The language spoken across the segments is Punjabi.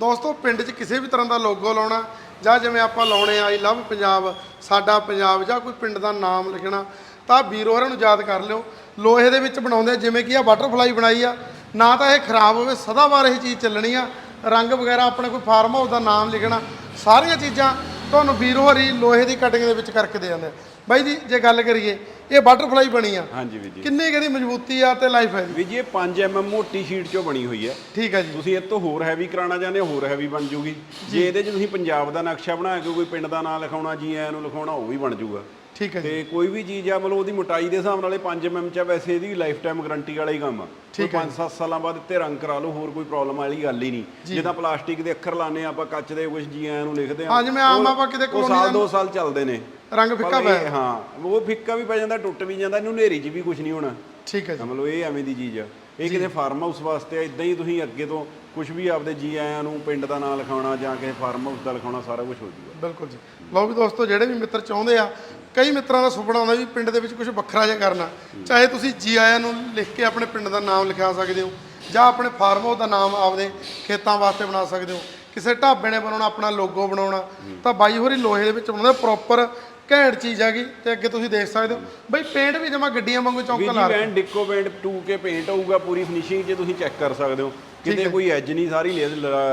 ਦੋਸਤੋ, ਪਿੰਡ 'ਚ ਕਿਸੇ ਵੀ ਤਰ੍ਹਾਂ ਦਾ ਲੋਗੋ ਲਾਉਣਾ ਜਾਂ ਜਿਵੇਂ ਆਪਾਂ ਲਾਉਣੇ ਆਈ ਲਵ ਪੰਜਾਬ, ਸਾਡਾ ਪੰਜਾਬ ਜਾਂ ਕੋਈ ਪਿੰਡ ਦਾ ਨਾਮ ਲਿਖਣਾ, ਤਾਂ ਵੀਰੋ ਹੋਰਾਂ ਨੂੰ ਯਾਦ ਕਰ ਲਿਓ। ਲੋਹੇ ਦੇ ਵਿੱਚ ਬਣਾਉਂਦੇ ਜਿਵੇਂ ਕਿ ਆ ਬਟਰਫਲਾਈ ਬਣਾਈ ਆ। ਨਾ ਤਾਂ ਇਹ ਖਰਾਬ ਹੋਵੇ ਸਦਾਬਾਰ ਇਹ ਚੀਜ਼ ਚੱਲਣੀ ਆ। ਰੰਗ ਵਗੈਰਾ ਆਪਣੇ ਕੋਈ ਫਾਰਮ ਹਾਊਸ ਦਾ ਨਾਮ ਲਿਖਣਾ, ਸਾਰੀਆਂ ਚੀਜ਼ਾਂ ਤੁਹਾਨੂੰ ਵੀਰੋ ਹਰੀ ਲੋਹੇ ਦੀ ਕਟਿੰਗ ਦੇ ਵਿੱਚ ਕਰਕੇ ਦੇ ਜਾਂਦੇ ਆ। ਬਾਈ ਜੀ ਜੇ ਗੱਲ ਕਰੀਏ ਇਹ ਬਟਰਫਲਾਈ ਬਣੀ ਆ। ਹਾਂਜੀ ਵੀਰ ਜੀ। ਕਿੰਨੀ ਕਿਹਦੀ ਮਜ਼ਬੂਤੀ ਆ ਤੇ ਲਾਈਫ ਹੈ ਜੀ? ਵੀਰ ਜੀ ਇਹ 5 mm ਮੋਟੀ ਸ਼ੀਟ ਚੋਂ ਬਣੀ ਹੋਈ ਹੈ ਠੀਕ ਹੈ ਜੀ। ਤੁਸੀਂ ਇਹ ਤੋਂ ਹੋਰ ਹੈਵੀ ਕਰਾਉਣਾ ਚਾਹੁੰਦੇ ਹੋ ਹੋਰ ਹੈਵੀ ਬਣ ਜੂਗੀ। ਜੇ ਇਹਦੇ 'ਚ ਤੁਸੀਂ ਪੰਜਾਬ ਦਾ ਨਕਸ਼ਾ ਬਣਾ ਕੇ ਕੋਈ ਪਿੰਡ ਦਾ ਨਾਂ ਲਿਖਾਉਣਾ ਜੀ ਐ ਨੂੰ ਲਿਖਾਉਣਾ ਉਹ ਵੀ ਬਣ ਜੂਗਾ। ਠੀਕ ਹੈ ਤੇ ਕੋਈ ਵੀ ਚੀਜ਼ ਆ ਮਤਲਬ ਉਹਦੀ ਮੋਟਾਈ ਦੇ ਹਿਸਾਬ ਨਾਲ ਇਹ 5 mm ਚ ਆ, ਵੈਸੇ ਇਹਦੀ ਲਾਈਫ ਟਾਈਮ ਗਾਰੰਟੀ ਵਾਲਾ ਹੀ ਕੰਮ ਆ। ਠੀਕ ਕੋਈ 5-7 ਸਾਲਾਂ ਬਾਅਦ ਇੱਥੇ ਰੰਗ ਕਰਾ ਲਓ ਹੋਰ ਕੋਈ ਪ੍ਰੋਬਲਮ ਵਾਲੀ ਗੱਲ ਹੀ ਨਹੀਂ। ਜਿੱਦਾਂ ਪਲਾਸਟਿਕ ਦੇ ਅੱਖਰ ਲਾਣੇ ਆਪਾਂ ਕੱਚ ਦੇ ਕੁਝ ਜੀ ਐ ਨੂੰ ਲਿਖਦੇ ਆ। ਹਾਂ, ਜਿਵੇਂ ਆਮ ਉਹ- ਆਪਾਂ ਕਿਤੇ ਉਹ ਕਲੋਨੀ ਸਾਲ ਦਾ- ਦੋ ਸਾਲ ਚੱਲਦੇ ਨੇ। ਰੰਗ ਫਿੱਕਾ ਪਰ ਪਿਆ। ਇਹ- ਹਾਂ ਉਹ ਫਿੱਕਾ ਵੀ ਪੈ ਜਾਂਦਾ ਟੁੱਟ ਵੀ ਜਾਂਦਾ ਇਹਨੂੰ ਨੇਰੀ 'ਚ ਵੀ ਕੁਝ ਨਹੀਂ ਹੋਣਾ। ਠੀਕ ਹੈ ਜੀ। ਮਤਲਬ ਇਹ ਐਵੇਂ ਦੀ ਚੀਜ਼ ਆ। ਇਹ ਕਿਤੇ ਫਾਰਮ ਹਾਊਸ ਵਾਸਤੇ ਆ ਇਦਾਂ ਹੀ ਤੁਸੀਂ ਅੱਗੇ ਤੋਂ ਕੁਝ ਵੀ ਆਪਦੇ ਜੀ ਆਇਆਂ ਨੂੰ ਪਿੰਡ ਦਾ ਨਾਂ ਲਿਖਾਉਣਾ ਜਾਂ ਕਿਸੇ ਫਾਰਮ ਹਾਊਸ ਦਾ ਲਿਖਾਉਣਾ ਸਾਰਾ ਕੁਝ ਹੋ ਜੂਗਾ। ਬਿਲਕੁਲ ਜੀ। ਲਓ ਵੀ ਦੋਸਤੋ ਜਿਹੜੇ ਵੀ ਮਿੱਤਰ ਚਾਹੁੰਦੇ ਆ ਕਈ ਮਿੱਤਰਾਂ ਦਾ ਸੁਪਨਾ ਹੁੰਦਾ ਵੀ ਪਿੰਡ ਦੇ ਵਿੱਚ ਕੁਝ ਵੱਖਰਾ ਜਿਹਾ ਕਰਨਾ। ਚਾਹੇ ਤੁਸੀਂ ਜੀ ਆਇਆਂ ਨੂੰ ਲਿਖ ਕੇ ਆਪਣੇ ਪਿੰਡ ਦਾ ਨਾਮ ਲਿਖਾ ਸਕਦੇ ਹੋ ਜਾਂ ਆਪਣੇ ਫਾਰਮ ਹਾਊਸ ਦਾ ਨਾਮ ਆਪਦੇ ਖੇਤਾਂ ਵਾਸਤੇ ਬਣਾ ਸਕਦੇ ਹੋ। ਕਿਸੇ ਢਾਬੇ ਨੇ ਬਣਾਉਣਾ ਆਪਣਾ ਲੋਗੋ ਬਣਾਉਣਾ ਤਾਂ ਬਾਈ ਹੋਰੀ ਲੋਹੇ ਦੇ ਵਿੱਚ ਬਣਾਉਂਦੇ ਪ੍ਰੋਪਰ ਘੈਂਟ ਚੀਜ਼ ਹੈਗੀ ਤੇ ਅੱਗੇ ਤੁਸੀਂ ਦੇਖ ਸਕਦੇ ਹੋ। ਬਈ ਪੇਂਟ ਵੀ ਜਮਾ ਗੱਡੀਆਂ ਵਾਂਗੂ ਚੌਂਕਾ ਜੀ ਲਾ ਰੱਖਿਆ। ਵੈਨ ਡਿੱਕੋ ਪੇਂਟ 2K ਪੇਂਟ ਹੋਊਗਾ ਪੂਰੀ ਫਿਨਿਸ਼ਿੰਗ 'ਚ ਤੁਸੀਂ ਚੈੱਕ ਕਰ ਸਕਦੇ ਹੋ। ਕਿਤੇ ਕੋਈ ਐਜ ਨਹੀਂ ਸਾਰੀ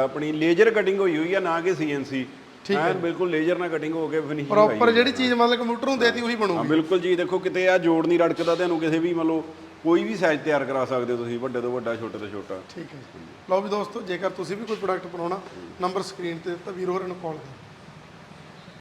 ਆਪਣੀ ਲੇਜ਼ਰ ਕਟਿੰਗ ਹੋਈ ਹੋਈ ਆ ਨਾ ਕਿ CNC ਠੀਕ ਐਨ ਬਿਲਕੁਲ ਲੇਜ਼ਰ ਨਾਲ ਕਟਿੰਗ ਹੋ ਕੇ ਫਿਨਿਸ਼ਿੰਗ ਪ੍ਰੋਪਰ ਜਿਹੜੀ ਚੀਜ਼ ਮਤਲਬ ਕੰਪਿਊਟਰ ਨੂੰ ਦੇਤੀ ਉਹੀ ਹਾਂ ਬਣੂਗੀ ਬਿਲਕੁਲ ਜੀ ਦੇਖੋ ਕਿਤੇ ਆ ਜੋੜ ਨਹੀਂ ਰੜਕਦਾ ਤੁਹਾਨੂੰ ਕਿਸੇ ਵੀ ਮਤਲਬ ਕੋਈ ਵੀ ਸਾਈਜ਼ ਤਿਆਰ ਕਰਾ ਸਕਦੇ ਹੋ ਤੁਸੀਂ ਵੱਡੇ ਤੋਂ ਵੱਡਾ ਛੋਟੇ ਤੋਂ ਛੋਟਾ। ਠੀਕ ਹੈ ਜੀ। ਲਓ ਵੀ ਦੋਸਤੋ ਜੇਕਰ ਤੁਸੀਂ ਵੀ ਕੋਈ ਪ੍ਰੋਡਕਟ ਬਣਾਉਣਾ ਨੰਬਰ ਸਕਰੀਨ ਤੇ ਦਿੱਤਾ ਵੀਰੋ ਹੋਰਾਂ ਨੂੰ ਕਾਲ ਕਰੋ